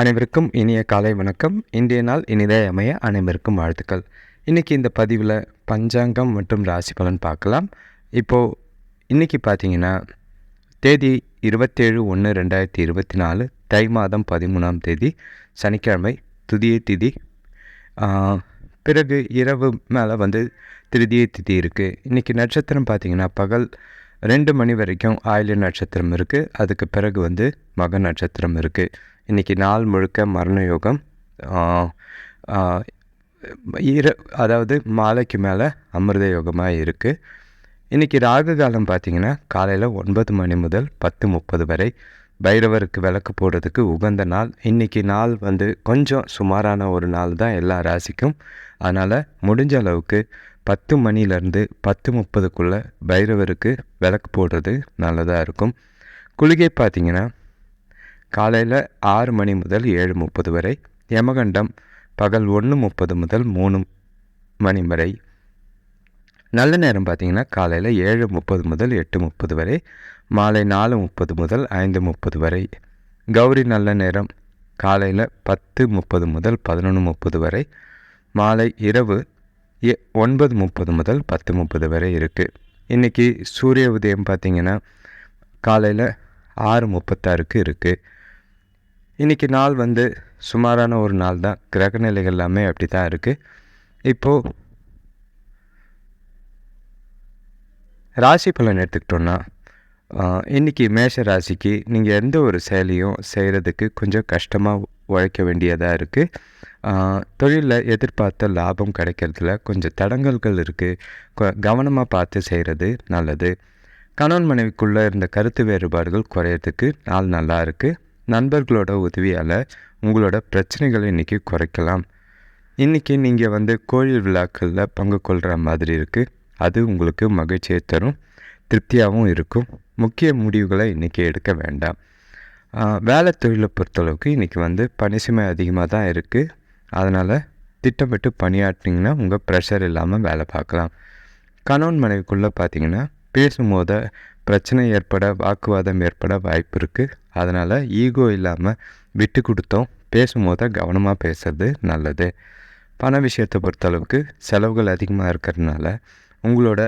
அனைவருக்கும் இனிய காலை வணக்கம். இன்றைய நாள் இனிதே அமைய அனைவருக்கும் வாழ்த்துக்கள். இன்றைக்கி இந்த பதிவில் பஞ்சாங்கம் மற்றும் ராசி பலன் பார்க்கலாம். இப்போது இன்றைக்கி பார்த்தீங்கன்னா தேதி இருபத்தேழு ஒன்று ரெண்டாயிரத்தி இருபத்தி நாலு தை மாதம் பதிமூணாம் தேதி சனிக்கிழமை துதிய திதி. பிறகு இரவு மேலே வந்து திருதிய திதி இருக்குது இன்றைக்கி நட்சத்திரம் பார்த்தீங்கன்னா பகல் ரெண்டு மணி வரைக்கும் ஆயில நட்சத்திரம் இருக்குது அதுக்கு பிறகு வந்து மக நட்சத்திரம் இருக்குது இன்றைக்கி நாள் முழுக்க மரண யோகம் இரு அதாவது மாலைக்கு மேலே அமிர்த யோகமாக இருக்குது இன்றைக்கி ராகு காலம் பார்த்திங்கன்னா காலையில் ஒன்பது மணி முதல் பத்து முப்பது வரை பைரவருக்கு விளக்கு போடுறதுக்கு உகந்த நாள். இன்றைக்கி நாள் வந்து கொஞ்சம் சுமாரான ஒரு நாள் தான் எல்லா ராசிக்கும். அதனால் முடிஞ்ச அளவுக்கு பத்து மணிலேருந்து பத்து முப்பதுக்குள்ளே பைரவருக்கு விளக்கு போடுறது நல்லதாக இருக்கும். குளிகை பார்த்திங்கன்னா காலையில் ஆறு மணி முதல் ஏழு முப்பது வரை யமகண்டம் பகல் ஒன்று முப்பது முதல் மூணு மணி வரை. நல்ல நேரம் பார்த்தீங்கன்னா காலையில் ஏழு முப்பது முதல் எட்டு முப்பது வரை மாலை நாலு முப்பது முதல் ஐந்து முப்பது வரை. கௌரி நல்ல நேரம் காலையில் பத்து முப்பது முதல் பதினொன்று முப்பது வரை. மாலை இரவு எ- ஒன்பது முப்பது முதல் பத்து முப்பது வரை இருக்குது இன்றைக்கி சூரிய உதயம் பார்த்தீங்கன்னா காலையில் ஆறு முப்பத்தாறுக்கு இருக்குது இன்றைக்கி நாள் வந்து சுமாரான ஒரு நாள் தான் கிரகநிலைகள் எல்லாமே அப்படி தான் இருக்குது இப்போது ராசி பலன் எடுத்துக்கிட்டோன்னா இன்றைக்கி இன்னைக்கு மேஷ ராசிக்கு நீங்கள் எந்த ஒரு செயலையும் செய்கிறதுக்கு கொஞ்சம் கஷ்டமாக உழைக்க வேண்டியதாக இருக்குது தொழிலில் எதிர்பார்த்த லாபம் கிடைக்கிறதுல கொஞ்சம் தடங்கல்கள் இருக்குது கவனமாக பார்த்து செய்கிறது நல்லது. கணவன் மனைவிக்குள்ளே இருந்த கருத்து வேறுபாடுகள் குறையிறதுக்கு நாள் நல்லா இருக்குது நண்பர்களோட உதவியால் உங்களோட பிரச்சனைகளை இன்றைக்கி குறைக்கலாம். இன்றைக்கி நீங்கள் வந்து கோயில் விழாக்களில் பங்கு கொள்கிற மாதிரி இருக்குது அது உங்களுக்கு மகிழ்ச்சியை தரும் திருப்தியாகவும் இருக்கும். முக்கிய முடிவுகளை இன்றைக்கி எடுக்க வேண்டாம். வேலை தொழிலை பொறுத்தளவுக்கு இன்றைக்கி வந்து பணிசுமை அதிகமாக தான் இருக்குது அதனால் திட்டமிட்டு பணியாற்றினீங்கன்னா உங்கள் ப்ரெஷர் இல்லாமல் வேலை பார்க்கலாம். கணவன் மனைவிக்குள்ளே பார்த்தீங்கன்னா பேசும்போது பிரச்சனை ஏற்பட வாக்குவாதம் ஏற்பட வாய்ப்பு இருக்குது அதனால் ஈகோ இல்லாமல் விட்டு கொடுத்தோம். பேசும்போது கவனமாக பேசுறது நல்லது. பண விஷயத்தை பொறுத்தளவுக்கு செலவுகள் அதிகமாக இருக்கிறதுனால உங்களோட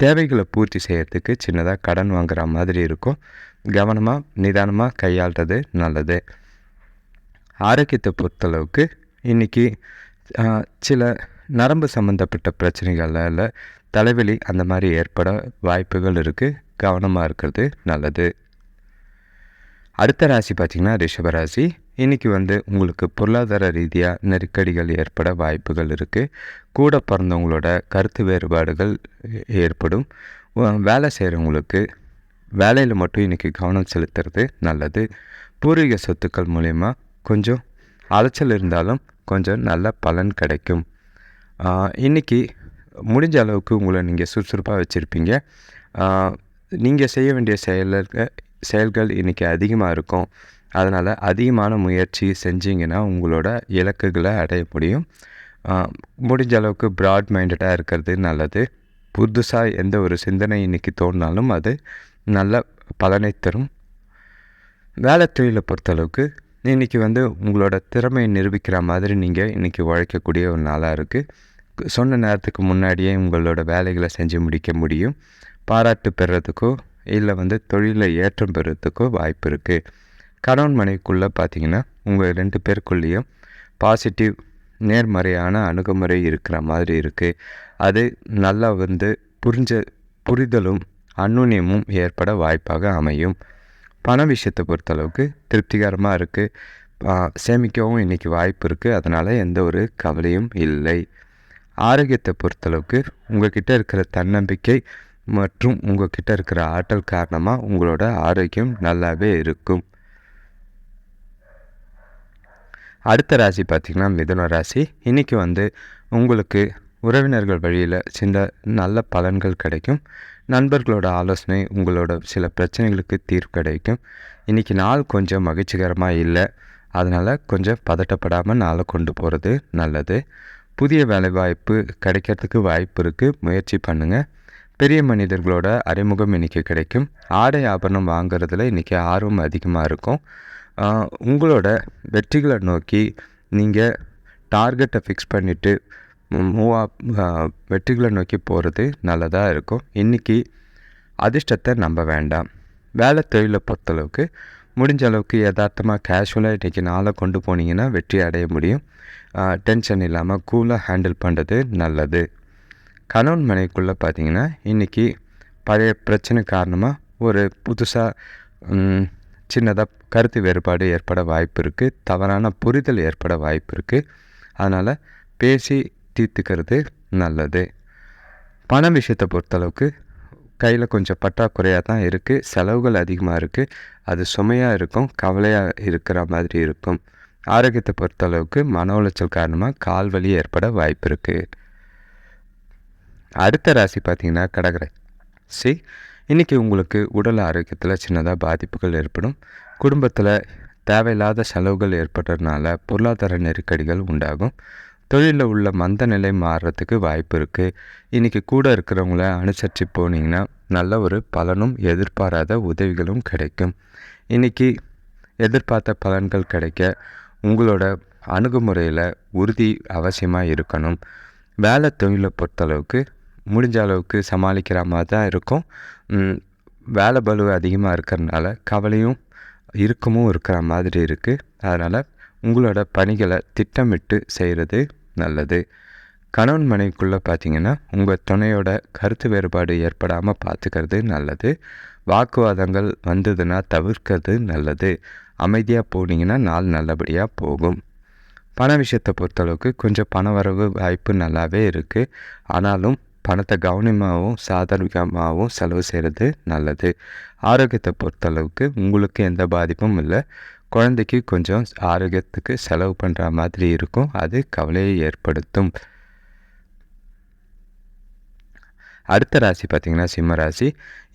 தேவைகளை பூர்த்தி செய்கிறதுக்கு சின்னதாக கடன் வாங்குற மாதிரி இருக்கும். கவனமாக நிதானமாக கையாள்றது நல்லது. ஆரோக்கியத்தை பொறுத்தளவுக்கு இன்றைக்கி சில நரம்பு சம்மந்தப்பட்ட பிரச்சனைகளால் தலைவலி அந்த மாதிரி ஏற்பட வாய்ப்புகள் இருக்குது கவனமாக இருக்கிறது நல்லது. அடுத்த ராசி பார்த்திங்கன்னா ரிஷபராசி இன்றைக்கி வந்து உங்களுக்கு பொருளாதார ரீதியாக நெருக்கடிகள் ஏற்பட வாய்ப்புகள் இருக்குது கூட பிறந்தவங்களோட கருத்து வேறுபாடுகள் ஏ- ஏற்படும் வேலை செய்கிறவங்களுக்கு வேலையில் மட்டும் இன்றைக்கி கவனம் செலுத்துறது நல்லது. பூர்வீக சொத்துக்கள் மூலயமா கொஞ்சம் அலைச்சல் இருந்தாலும் கொஞ்சம் நல்ல பலன் கிடைக்கும். இன்றைக்கி முடிஞ்ச அளவுக்கு உங்களை நீங்கள் சுறுசுறுப்பாக வச்சுருப்பீங்க. நீங்கள் செய்ய வேண்டிய செயல்கள் செயல்கள் இன்றைக்கி அதிகமாக இருக்கும். அதனால் அதிகமான முயற்சி செஞ்சிங்கன்னா உங்களோட இலக்குகளை அடைய முடியும். முடிஞ்ச அளவுக்கு ப்ராட் மைண்டடாக இருக்கிறது நல்லது. புதுசாக எந்த ஒரு சிந்தனை இன்றைக்கி தோணினாலும் அது நல்ல பலனை தரும். வேலை தொழிலை பொறுத்தளவுக்கு இன்றைக்கி வந்து உங்களோட திறமையை நிரூபிக்கிற மாதிரி நீங்கள் இன்றைக்கி உழைக்கக்கூடிய ஒரு நாளாக இருக்குது சொன்ன நேரத்துக்கு முன்னாடியே உங்களோட வேலைகளை செஞ்சு முடிக்க முடியும். பாராட்டு பெறத்துக்கோ இல்லை வந்து தொழிலில் ஏற்றம் பெறுறதுக்கோ வாய்ப்பு இருக்குது கணவன் மனைவிக்குள்ளே பார்த்தீங்கன்னா உங்கள் ரெண்டு பேருக்குள்ளேயும் பாசிட்டிவ் நேர்மறையான அணுகுமுறை இருக்கிற மாதிரி இருக்குது அது நல்லா வந்து புரிஞ்ச புரிதலும் அந்நுண்ணியமும் ஏற்பட வாய்ப்பாக அமையும். பண விஷயத்தை பொறுத்தளவுக்கு திருப்திகரமாக இருக்குது சேமிக்கவும் இன்றைக்கி வாய்ப்பு இருக்குது அதனால் எந்த ஒரு கவலையும் இல்லை. ஆரோக்கியத்தை பொறுத்தளவுக்கு உங்கள்கிட்ட இருக்கிற தன்னம்பிக்கை மற்றும் உங்கள்கிட்ட இருக்கிற ஆற்றல் காரணமாக உங்களோட ஆரோக்கியம் நல்லாவே இருக்கும். அடுத்த ராசி பார்த்திங்கன்னா மிதுன ராசி. இன்றைக்கி வந்து உங்களுக்கு உறவினர்கள் வழியில் சில நல்ல பலன்கள் கிடைக்கும். நண்பர்களோட ஆலோசனை உங்களோட சில பிரச்சனைகளுக்கு தீர்வு கிடைக்கும். இன்றைக்கி நாள் கொஞ்சம் மகிழ்ச்சிகரமாக இல்லை. அதனால் கொஞ்சம் பதட்டப்படாமல் நாளை கொண்டு போகிறது நல்லது. புதிய வேலைவாய்ப்பு கிடைக்கிறதுக்கு வாய்ப்பு இருக்குது முயற்சி பண்ணுங்கள் பெரிய மனிதர்களோட அறிமுகம் இன்றைக்கி கிடைக்கும். ஆடை ஆபரணம் வாங்குறதுல இன்றைக்கி ஆர்வம் அதிகமாக இருக்கும். உங்களோட வெற்றிகளை நோக்கி நீங்கள் டார்கெட்டை ஃபிக்ஸ் பண்ணிவிட்டு மூவா வெற்றிகளை நோக்கி போகிறது நல்லதாக இருக்கும். இன்றைக்கி அதிர்ஷ்டத்தை நம்ப வேண்டாம். வேலை தொழிலை பொறுத்தளவுக்கு முடிஞ்ச அளவுக்கு யதார்த்தமாக கேஷுவலாக இன்றைக்கி நாளை கொண்டு போனீங்கன்னா வெற்றி அடைய முடியும். டென்ஷன் இல்லாமல் கூலாக ஹேண்டில் பண்ணுறது நல்லது. கணவன் மனைவிக்குள்ளே பார்த்தீங்கன்னா இன்றைக்கி பழைய பிரச்சனை காரணமாக ஒரு புதுசாக சின்னதாக கருத்து வேறுபாடு ஏற்பட வாய்ப்பு இருக்குது தவறான புரிதல் ஏற்பட வாய்ப்பு இருக்குது அதனால் பேசி தீர்த்துக்கிறது நல்லது. பண விஷயத்தை பொறுத்தளவுக்கு கையில் கொஞ்சம் பற்றாக்குறையாக தான் இருக்குது செலவுகள் அதிகமாக இருக்குது அது சுமையாக இருக்கும். கவலையாக இருக்கிற மாதிரி இருக்கும். ஆரோக்கியத்தை பொறுத்தளவுக்கு மன உளைச்சல் காரணமாக கால் வலி ஏற்பட வாய்ப்பு இருக்குது அடுத்த ராசி பார்த்தீங்கன்னா கடகராசி. இன்றைக்கி உங்களுக்கு உடல் ஆரோக்கியத்தில் சின்னதாக பாதிப்புகள் ஏற்படும். குடும்பத்தில் தேவையில்லாத செலவுகள் ஏற்படுறதுனால பொருளாதார நெருக்கடிகள் உண்டாகும். தொழிலில் உள்ள மந்த நிலை மாறுறதுக்கு வாய்ப்பு இருக்குது இன்றைக்கி கூட இருக்கிறவங்கள அனுசரித்து போனீங்கன்னா நல்ல ஒரு பலனும் எதிர்பாராத உதவிகளும் கிடைக்கும். இன்றைக்கி எதிர்பார்த்த பலன்கள் கிடைக்க உங்களோட அணுகுமுறையில் உறுதி அவசியமாக இருக்கணும். வேலை தொழிலை பொறுத்தளவுக்கு முடிஞ்ச அளவுக்கு சமாளிக்கிற மாதிரி தான் இருக்கும். வேலை பலு அதிகமாக இருக்கிறதுனால கவலையும் இறுக்கமும் இருக்கிற மாதிரி இருக்குது அதனால் உங்களோட பணிகளை திட்டமிட்டு செய்கிறது நல்லது. கணவன் மனைவிக்குள்ளே பார்த்தீங்கன்னா உங்கள் துணையோட கருத்து வேறுபாடு ஏற்படாமல் பார்த்துக்கிறது நல்லது. வாக்குவாதங்கள் வந்ததுன்னா தவிர்க்கிறது நல்லது. அமைதியாக போனீங்கன்னா நாள் நல்லபடியாக போகும். பண விஷயத்தை பொறுத்தளவுக்கு கொஞ்சம் பண வரவு வாய்ப்பு நல்லாவே இருக்குது ஆனாலும் பணத்தை கவனமாகவும் சாதாரணமாகவும் செலவு செய்கிறது நல்லது. ஆரோக்கியத்தை பொறுத்தளவுக்கு உங்களுக்கு எந்த பாதிப்பும் இல்லை. குழந்தைக்கு கொஞ்சம் ஆரோக்கியத்துக்கு செலவு பண்ணுற மாதிரி இருக்கும். அது கவலையை ஏற்படுத்தும். அடுத்த ராசி பார்த்திங்கன்னா சிம்ம ராசி.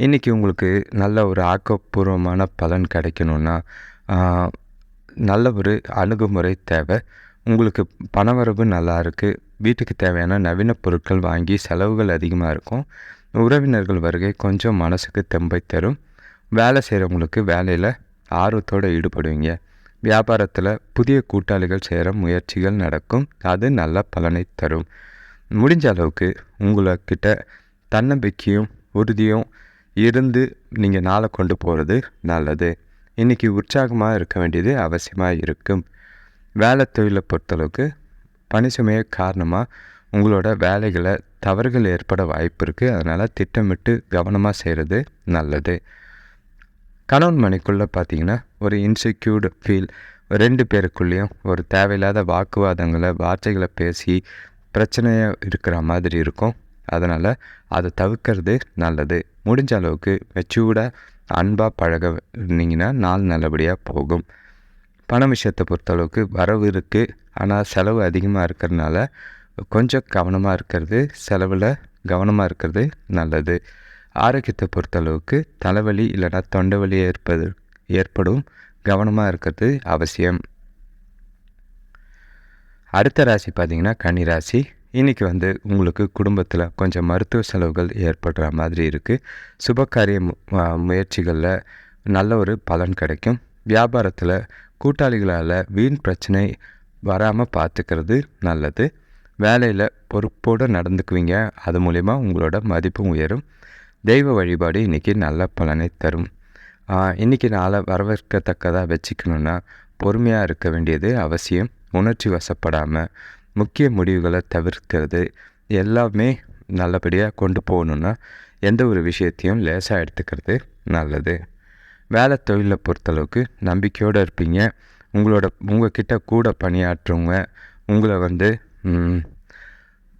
இன்றைக்கி உங்களுக்கு நல்ல ஒரு ஆக்கப்பூர்வமான பலன் கிடைக்கணுன்னா நல்ல ஒரு அணுகுமுறை தேவை. உங்களுக்கு பணவரவு நல்லா இருக்குது வீட்டுக்கு தேவையான நவீன பொருட்கள் வாங்கி செலவுகள் அதிகமாக இருக்கும். உறவினர்கள் வருகை கொஞ்சம் மனசுக்கு தெம்பை தரும். வேலை செய்கிறவங்களுக்கு வேலையில் ஆர்வத்தோடு ஈடுபடுவீங்க. வியாபாரத்தில் புதிய கூட்டாளிகள் சேர முயற்சிகள் நடக்கும். அது நல்ல பலனை தரும். முடிஞ்ச அளவுக்கு உங்கள்கிட்ட தன்னம்பிக்கையும் உறுதியும் இருந்து நீங்கள் நாளை கொண்டு போகிறது நல்லது. இன்றைக்கி உற்சாகமாக இருக்க வேண்டியது அவசியமாக இருக்கும். வேலை தொழிலை பொறுத்தளவுக்கு பணிசுமைய காரணமாக உங்களோட வேலைகளை தவறுகள் ஏற்பட வாய்ப்பு இருக்குது அதனால் திட்டமிட்டு கவனமாக செய்கிறது நல்லது. கணவன் மனைக்குள்ளே பார்த்தீங்கன்னா ஒரு இன்செக்யூர்டு ஃபீல் ரெண்டு பேருக்குள்ளேயும் ஒரு தேவையில்லாத வாக்குவாதங்களை வார்த்தைகளை பேசி பிரச்சனையாக இருக்கிற மாதிரி இருக்கும். அதனால் அதை தவிர்க்கிறது நல்லது. முடிஞ்ச அளவுக்கு மெச்சூர்டாக அன்பாக பழக இருந்தீங்கன்னா நாள் நல்லபடியாக போகும். பண விஷயத்தை பொறுத்தளவுக்கு வரவு இருக்குது ஆனால் செலவு அதிகமாக இருக்கிறதுனால கொஞ்சம் கவனமாக இருக்கிறது செலவில் கவனமாக இருக்கிறது நல்லது. ஆரோக்கியத்தை பொறுத்தளவுக்கு தலைவலி இல்லைன்னா தொண்டை வலி ஏற்பது ஏற்படும். கவனமாக இருக்கிறது அவசியம். அடுத்த ராசி பார்த்திங்கன்னா கன்னி ராசி. இன்றைக்கி வந்து உங்களுக்கு குடும்பத்தில் கொஞ்சம் மருத்துவ செலவுகள் ஏற்படுற மாதிரி இருக்குது சுபகாரிய முயற்சிகளில் நல்ல ஒரு பலன் கிடைக்கும். வியாபாரத்தில் கூட்டாளிகளால் வீண் பிரச்சனை வராமல் பார்த்துக்கிறது நல்லது. வேலையில் பொறுப்போடு நடந்துக்குவீங்க. அது மூலிமா உங்களோட மதிப்பும் உயரும். தெய்வ வழிபாடு இன்றைக்கி நல்ல பலனை தரும். இன்றைக்கி நாளை வரவேற்கத்தக்கதாக வச்சுக்கணுன்னா பொறுமையாக இருக்க வேண்டியது அவசியம். உணர்ச்சி வசப்படாமல் முக்கிய முடிவுகளை தவிர்க்கிறது எல்லாமே நல்லபடியாக கொண்டு போகணுன்னா எந்த ஒரு விஷயத்தையும் லேசாக எடுத்துக்கிறது நல்லது. வேலை தொழிலை பொறுத்தளவுக்கு நம்பிக்கையோடு இருப்பீங்க. உங்களோட உங்ககிட்ட கூட பணியாற்றுவங்க உங்களை வந்து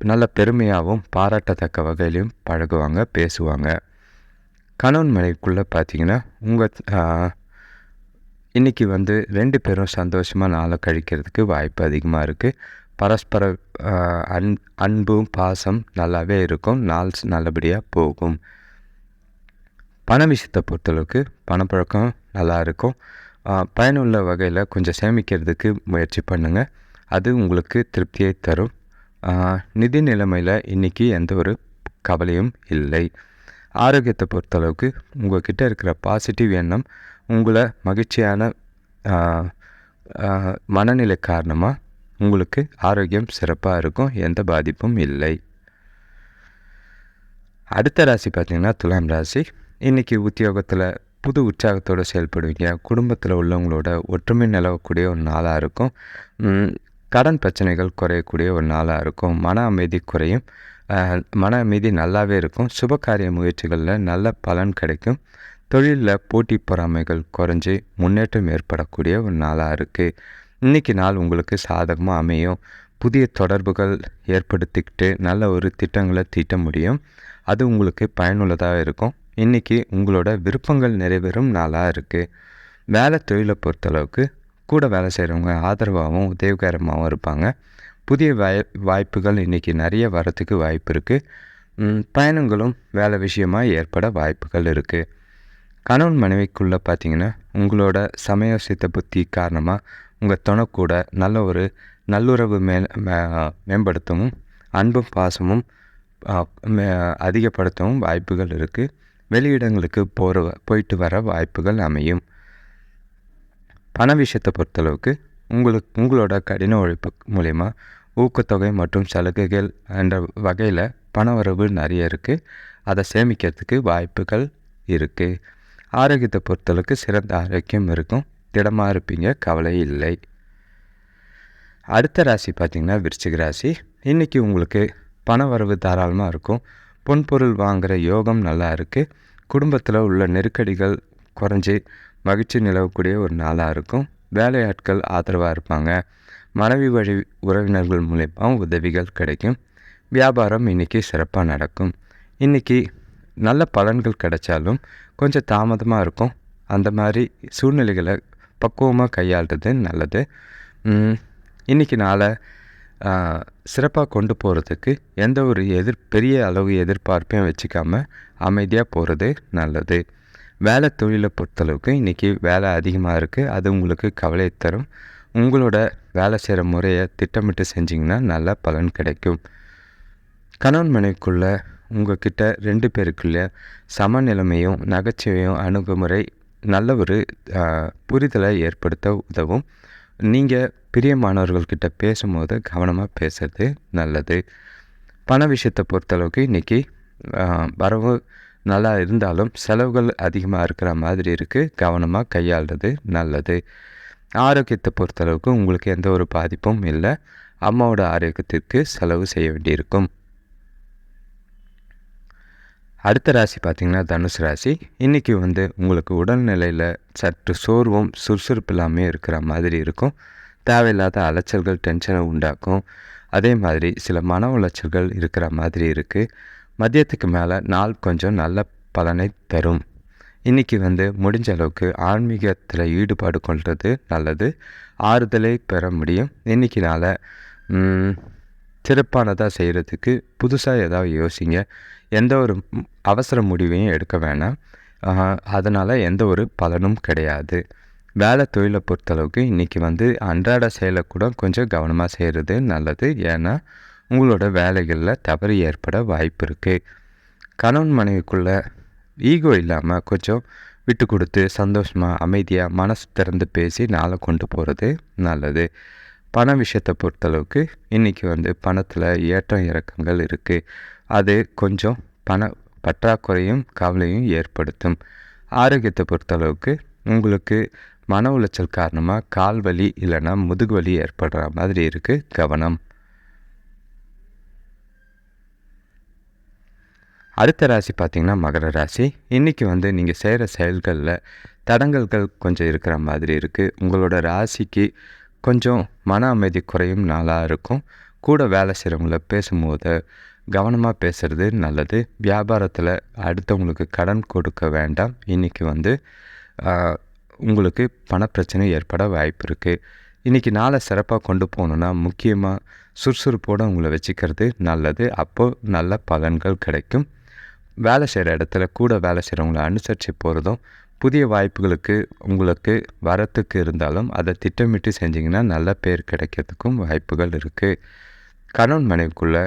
நல்ல பெருமையாகவும் பாராட்டத்தக்க வகையிலையும் பழகுவாங்க பேசுவாங்க. கணவன் மனைவிக்குள்ளே பார்த்தீங்கன்னா உங்கள் இன்றைக்கி வந்து ரெண்டு பேரும் சந்தோஷமாக நாளை கழிக்கிறதுக்கு வாய்ப்பு அதிகமாக இருக்குது பரஸ்பர அன் அன்பும் பாசம் நல்லாவே இருக்கும். நாள் நல்லபடியாக போகும். பண விஷயத்தை பொறுத்தளவுக்கு பணப்பழக்கம் நல்லா இருக்கும். பயனுள்ள வகையில் கொஞ்சம் சேமிக்கிறதுக்கு முயற்சி பண்ணுங்கள் அது உங்களுக்கு திருப்தியை தரும். நிதி நிலைமையில் இன்றைக்கி எந்த ஒரு கவலையும் இல்லை. ஆரோக்கியத்தை பொறுத்தளவுக்கு உங்கள்கிட்ட இருக்கிற பாசிட்டிவ் எண்ணம் உங்களை மகிழ்ச்சியான மனநிலை காரணமாக உங்களுக்கு ஆரோக்கியம் சிறப்பாக இருக்கும் எந்த பாதிப்பும் இல்லை. அடுத்த ராசி பார்த்திங்கன்னா துலாம் ராசி. இன்றைக்கி உத்தியோகத்தில் புது உற்சாகத்தோடு செயல்படுவீங்க. குடும்பத்தில் உள்ளவங்களோட ஒற்றுமை நிலவக்கூடிய ஒரு நாளாக இருக்கும். கடன் பிரச்சனைகள் குறையக்கூடிய ஒரு நாளாக இருக்கும். மன அமைதி குறையும். மன அமைதி நல்லாவே இருக்கும். சுபகாரிய முயற்சிகளில் நல்ல பலன் கிடைக்கும். தொழிலில் போட்டி பொறாமைகள் குறைஞ்சி முன்னேற்றம் ஏற்படக்கூடிய ஒரு நாளாக இருக்குது இன்றைக்கி நாள் உங்களுக்கு சாதகமாக அமையும். புதிய தொடர்புகள் ஏற்படுத்திக்கிட்டு நல்ல ஒரு திட்டங்களை தீட்ட முடியும். அது உங்களுக்கு பயனுள்ளதாக இருக்கும். இன்றைக்கி உங்களோட விருப்பங்கள் நிறைவேறும் நாளாக இருக்குது வேலை தொழிலை பொறுத்தளவுக்கு கூட வேலை செய்கிறவங்க ஆதரவாகவும் உதவிகரமாகவும் இருப்பாங்க. புதிய வாய் வாய்ப்புகள் இன்றைக்கி நிறைய வரத்துக்கு வாய்ப்பு இருக்குது பயணங்களும் வேலை விஷயமாக ஏற்பட வாய்ப்புகள் இருக்குது கணவன் மனைவிக்குள்ளே பார்த்தீங்கன்னா உங்களோட சமய சித்த புத்தி காரணமாக உங்கள் துணைக்கூட நல்ல ஒரு நல்லுறவு மே மேம்படுத்தவும் அன்பும் பாசமும் அதிகப்படுத்தவும் வாய்ப்புகள் இருக்குது வெளியிடங்களுக்கு போகிற போயிட்டு வர வாய்ப்புகள் அமையும். பண விஷயத்தை பொறுத்தளவுக்கு உங்களுக்கு உங்களோட கடின உழைப்பு மூலயமா ஊக்கத்தொகை மற்றும் சலுகைகள் என்ற வகையில் பண வரவு நிறைய இருக்குது அதை சேமிக்கிறதுக்கு வாய்ப்புகள் இருக்குது ஆரோக்கியத்தை பொறுத்தளவுக்கு சிறந்த ஆரோக்கியம் இருக்கும். திடமாக இருப்பீங்க கவலை இல்லை. அடுத்த ராசி பார்த்திங்கன்னா விருச்சிக ராசி. இன்றைக்கி உங்களுக்கு பண வரவு தாராளமாக இருக்கும். பொன்பொருள் வாங்குகிற யோகம் நல்லா இருக்குது குடும்பத்தில் உள்ள நெருக்கடிகள் குறைஞ்சி மகிழ்ச்சி நிலவக்கூடிய ஒரு நாளாக இருக்கும். வேலையாட்கள் ஆதரவாக இருப்பாங்க. மனைவி வழி உறவினர்கள் மூலயமா உதவிகள் கிடைக்கும். வியாபாரம் இன்றைக்கி சிறப்பாக நடக்கும். இன்றைக்கி நல்ல பலன்கள் கிடைச்சாலும் கொஞ்சம் தாமதமாக இருக்கும். அந்த மாதிரி சூழ்நிலைகளை பக்குவமாக கையாளுறது நல்லது. இன்றைக்கி நாளை சிறப்பாக கொண்டு போகிறதுக்கு எந்த ஒரு எதிர் பெரிய அளவு எதிர்பார்ப்பையும் வச்சுக்காமல் அமைதியாக போகிறது நல்லது. வேலை தொழிலை பொறுத்தளவுக்கு இன்றைக்கி வேலை அதிகமாக இருக்குது அது உங்களுக்கு கவலை தரும். உங்களோட வேலை செய்கிற முறையை திட்டமிட்டு செஞ்சிங்கன்னா நல்ல பலன் கிடைக்கும். கணவன் மனைவிக்குள்ளே உங்ககிட்ட ரெண்டு பேருக்குள்ளே சமநிலைமையும் நகைச்சுவையும் அணுகுமுறை நல்ல ஒரு புரிதலை ஏற்படுத்த உதவும். நீங்கள் பிரியமானவர்கள்கிட்ட பேசும்போது கவனமாக பேசுறது நல்லது. பண விஷயத்தை பொறுத்தளவுக்கு இன்றைக்கி வரவு நல்லா இருந்தாலும் செலவுகள் அதிகமாக இருக்கிற மாதிரி இருக்குது கவனமாக கையாளுறது நல்லது. ஆரோக்கியத்தை பொறுத்தளவுக்கு உங்களுக்கு எந்த ஒரு பாதிப்பும் இல்லை. அம்மாவோட ஆரோக்கியத்திற்கு செலவு செய்ய வேண்டியிருக்கும். அடுத்த ராசி பார்த்திங்கன்னா தனுசு ராசி. இன்றைக்கி வந்து உங்களுக்கு உடல்நிலையில் சற்று சோர்வும் சுறுசுறுப்பு இல்லாமல் இருக்கிற மாதிரி இருக்கும். தேவையில்லாத அலைச்சல்கள் டென்ஷனை உண்டாக்கும். அதே மாதிரி சில மன உளைச்சல்கள் இருக்கிற மாதிரி இருக்குது மதியத்துக்கு மேலே நாள் கொஞ்சம் நல்ல பலனை தரும். இன்றைக்கி வந்து முடிஞ்ச அளவுக்கு ஆன்மீகத்தில் ஈடுபாடு கொள்வது நல்லது. ஆறுதலை பெற முடியும். இன்றைக்கினால் சிறப்பானதாக செய்கிறதுக்கு புதுசாக ஏதாவது யோசிங்க. எந்த ஒரு அவசர முடிவையும் எடுக்க வேணாம். அதனால் எந்த ஒரு பலனும் கிடையாது. வேலை தொழிலை பொறுத்தளவுக்கு இன்றைக்கி வந்து அன்றாட செயலை கூட கொஞ்சம் கவனமாக செய்கிறது நல்லது. ஏன்னா உங்களோட வேலைகளில் தவறு ஏற்பட வாய்ப்பு இருக்குது கணவன் மனைவிக்குள்ளே ஈகோ இல்லாமல் கொஞ்சம் விட்டு கொடுத்து சந்தோஷமாக அமைதியாக மனசு திறந்து பேசி நாளை கொண்டு போகிறது நல்லது. பண விஷயத்தை பொறுத்தளவுக்கு இன்றைக்கி வந்து பணத்தில் ஏற்றம் இறக்கங்கள் இருக்குது அது கொஞ்சம் பண பற்றாக்குறையும் கவலையும் ஏற்படுத்தும். ஆரோக்கியத்தை பொறுத்தளவுக்கு உங்களுக்கு மன உளைச்சல் காரணமாக கால் வலி இல்லைன்னா முதுகு வலி ஏற்படுற மாதிரி இருக்குது கவனம். அடுத்த ராசி பார்த்திங்கன்னா மகர ராசி. இன்றைக்கி வந்து நீங்கள் செய்கிற செயல்களில் தடங்கல்கள் கொஞ்சம் இருக்கிற மாதிரி இருக்குது உங்களோட ராசிக்கு கொஞ்சம் மன அமைதி குறையும் நாளாக இருக்கும். கூட வேலை செய்கிறவங்கள பேசும்போது கவனமாக பேசுகிறது நல்லது. வியாபாரத்தில் அடுத்தவங்களுக்கு கடன் கொடுக்க வேண்டாம். இன்றைக்கி வந்து உங்களுக்கு பணப்பிரச்சனை ஏற்பட வாய்ப்பு இருக்குது இன்றைக்கி நாளை சிறப்பாக கொண்டு போகணுன்னா முக்கியமாக சுறுசுறுப்போடு உங்களை வச்சுக்கிறது நல்லது. அப்போது நல்ல பலன்கள் கிடைக்கும். வேலை செய்கிற இடத்துல கூட வேலை செய்கிறவங்கள அனுசரித்து போகிறதும் புதிய வாய்ப்புகளுக்கு உங்களுக்கு வரத்துக்கு இருந்தாலும் அதை திட்டமிட்டு செஞ்சிங்கன்னா நல்ல பேர் கிடைக்கிறதுக்கும் வாய்ப்புகள் இருக்குது கணவன் மனைவிக்குள்ளே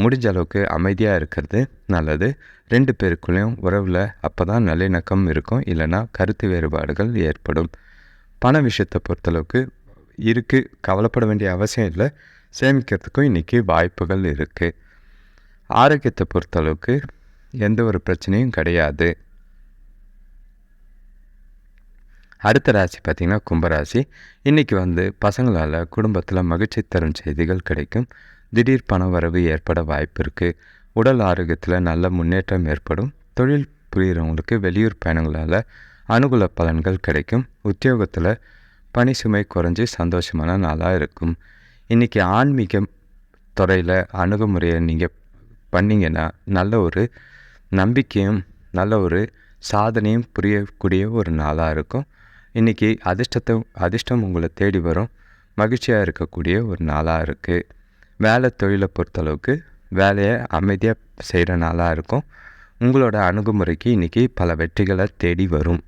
முடிஞ்ச அளவுக்கு அமைதியாக இருக்கிறது நல்லது. ரெண்டு பேருக்குள்ளேயும் உறவில் அப்போ தான் நல்லிணக்கம் இருக்கும். இல்லைன்னா கருத்து வேறுபாடுகள் ஏற்படும். பண விஷயத்தை பொறுத்தளவுக்கு இருக்குது கவலைப்பட வேண்டிய அவசியம் இல்லை. சேமிக்கிறதுக்கும் இன்றைக்கி வாய்ப்புகள் இருக்குது ஆரோக்கியத்தை பொறுத்தளவுக்கு எந்த ஒரு பிரச்சனையும் கிடையாது. அடுத்த ராசி பார்த்திங்கன்னா கும்பராசி. இன்றைக்கி வந்து பசங்களால் குடும்பத்தில் மகிழ்ச்சி தரும் செய்திகள் கிடைக்கும். திடீர் பண வரவு ஏற்பட வாய்ப்பு இருக்குது உடல் ஆரோக்கியத்தில் நல்ல முன்னேற்றம் ஏற்படும். தொழில் புரிகிறவங்களுக்கு வெளியூர் பயணங்களால் அனுகூல பலன்கள் கிடைக்கும். உத்தியோகத்தில் பணி சுமை குறைஞ்சி சந்தோஷமான நாளாக இருக்கும். இன்றைக்கி ஆன்மீகம் துறையில் அணுகுமுறையை நீங்கள் பண்ணிங்கன்னா நல்ல ஒரு நம்பிக்கையும் நல்ல ஒரு சாதனையும் புரியக்கூடிய ஒரு நாளாக இருக்கும். இன்றைக்கி அதிர்ஷ்டத்தை அதிர்ஷ்டம் உங்களை தேடி வரும். மகிழ்ச்சியாக இருக்கக்கூடிய ஒரு நாளாக இருக்குது வேலை தொழிலை பொறுத்தளவுக்கு வேலையை அமைதியாக செய்கிற நாளாக இருக்கும். உங்களோட அணுகுமுறைக்கு இன்றைக்கி பல வெற்றிகளை தேடி வரும்.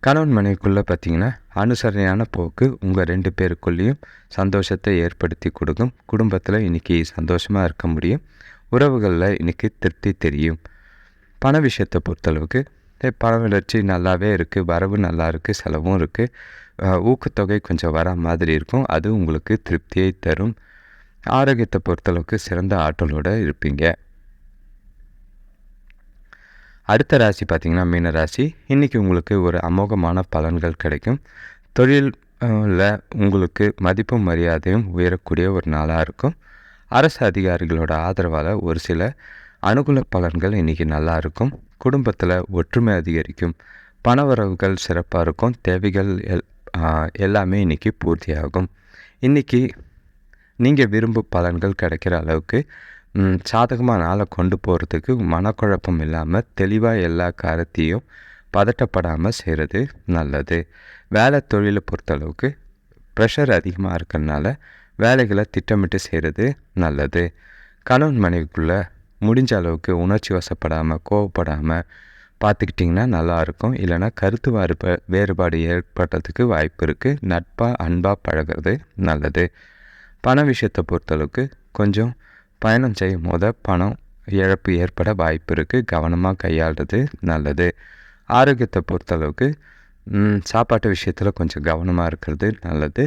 கணவன் மனைவிக்குள்ளே பார்த்தீங்கன்னா அனுசரணையான போக்கு உங்கள் ரெண்டு பேருக்குள்ளேயும் சந்தோஷத்தை ஏற்படுத்தி கொடுக்கும். குடும்பத்தில் இன்றைக்கி சந்தோஷமாக இருக்க முடியும். உறவுகளில் இன்றைக்கி திருப்தி தெரியும். பண விஷயத்தை பொறுத்தளவுக்கு பண வளர்ச்சி நல்லாவே இருக்குது வரவு நல்லா இருக்குது செலவும் இருக்குது ஊக்கத்தொகை கொஞ்சம் வர மாதிரி இருக்கும். அது உங்களுக்கு திருப்தியை தரும். ஆரோக்கியத்தை பொறுத்தளவுக்கு சிறந்த ஆற்றலோடு இருப்பீங்க. அடுத்த ராசி பார்த்திங்கன்னா மீன ராசி. இன்றைக்கி உங்களுக்கு ஒரு அமோகமான பலன்கள் கிடைக்கும். தொழிலில் உங்களுக்கு மதிப்பும் மரியாதையும் உயரக்கூடிய ஒரு நாளாக இருக்கும். அரசு அதிகாரிகளோட ஆதரவால் ஒரு சில அனுகூல பலன்கள் இன்றைக்கி நல்லா இருக்கும். குடும்பத்தில் ஒற்றுமை அதிகரிக்கும். பணவரவுகள் சிறப்பாக இருக்கும். தேவைகள் எல் எல்லாமே இன்றைக்கி பூர்த்தியாகும். இன்றைக்கி நீங்கள் விரும்பும் பலன்கள் கிடைக்கிற அளவுக்கு சாதகமாக நாளை கொண்டு போகிறதுக்கு மனக்குழப்பம் இல்லாமல் தெளிவாக எல்லா காரத்தையும் பதட்டப்படாமல் செய்கிறது நல்லது. வேலை தொழிலை பொறுத்தளவுக்கு ப்ரெஷர் அதிகமாக இருக்கிறதுனால வேலைகளை திட்டமிட்டு செய்கிறது நல்லது. கணவன் மனைவிக்குள்ளே முடிஞ்ச அளவுக்கு உணர்ச்சி வசப்படாமல் கோவப்படாமல் பார்த்துக்கிட்டிங்கன்னா நல்லாயிருக்கும் இல்லைனா கருத்து வாறுப வேறுபாடு ஏற்படுறதுக்கு வாய்ப்பு இருக்குது நட்பாக அன்பாக பழகிறது நல்லது. பண விஷயத்தை பொறுத்தளவுக்கு கொஞ்சம் பயணம் செய்யும் போது பணம் இழப்பு ஏற்பட வாய்ப்பு இருக்குது கவனமாக கையாளுறது நல்லது. ஆரோக்கியத்தை பொறுத்தளவுக்கு சாப்பாட்டு விஷயத்தில் கொஞ்சம் கவனமாக இருக்கிறது நல்லது.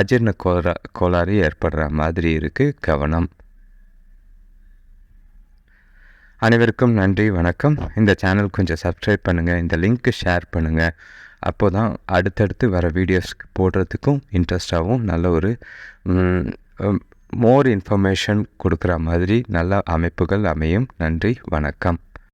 அஜீர்ண கோளா கோளாறு ஏற்படுற மாதிரி இருக்குது கவனம். அனைவருக்கும் நன்றி வணக்கம். இந்த சேனல் கொஞ்சம் சப்ஸ்கிரைப் பண்ணுங்கள் இந்த லிங்க்கு ஷேர் பண்ணுங்கள் அப்போ தான் அடுத்தடுத்து வர வீடியோஸ் போடுறதுக்கும் இன்ட்ரெஸ்டாகவும் நல்ல ஒரு மோர் இன்ஃபர்மேஷன் கொடுக்குற மாதிரி நல்ல அமைப்புகள் அமையும். நன்றி வணக்கம்.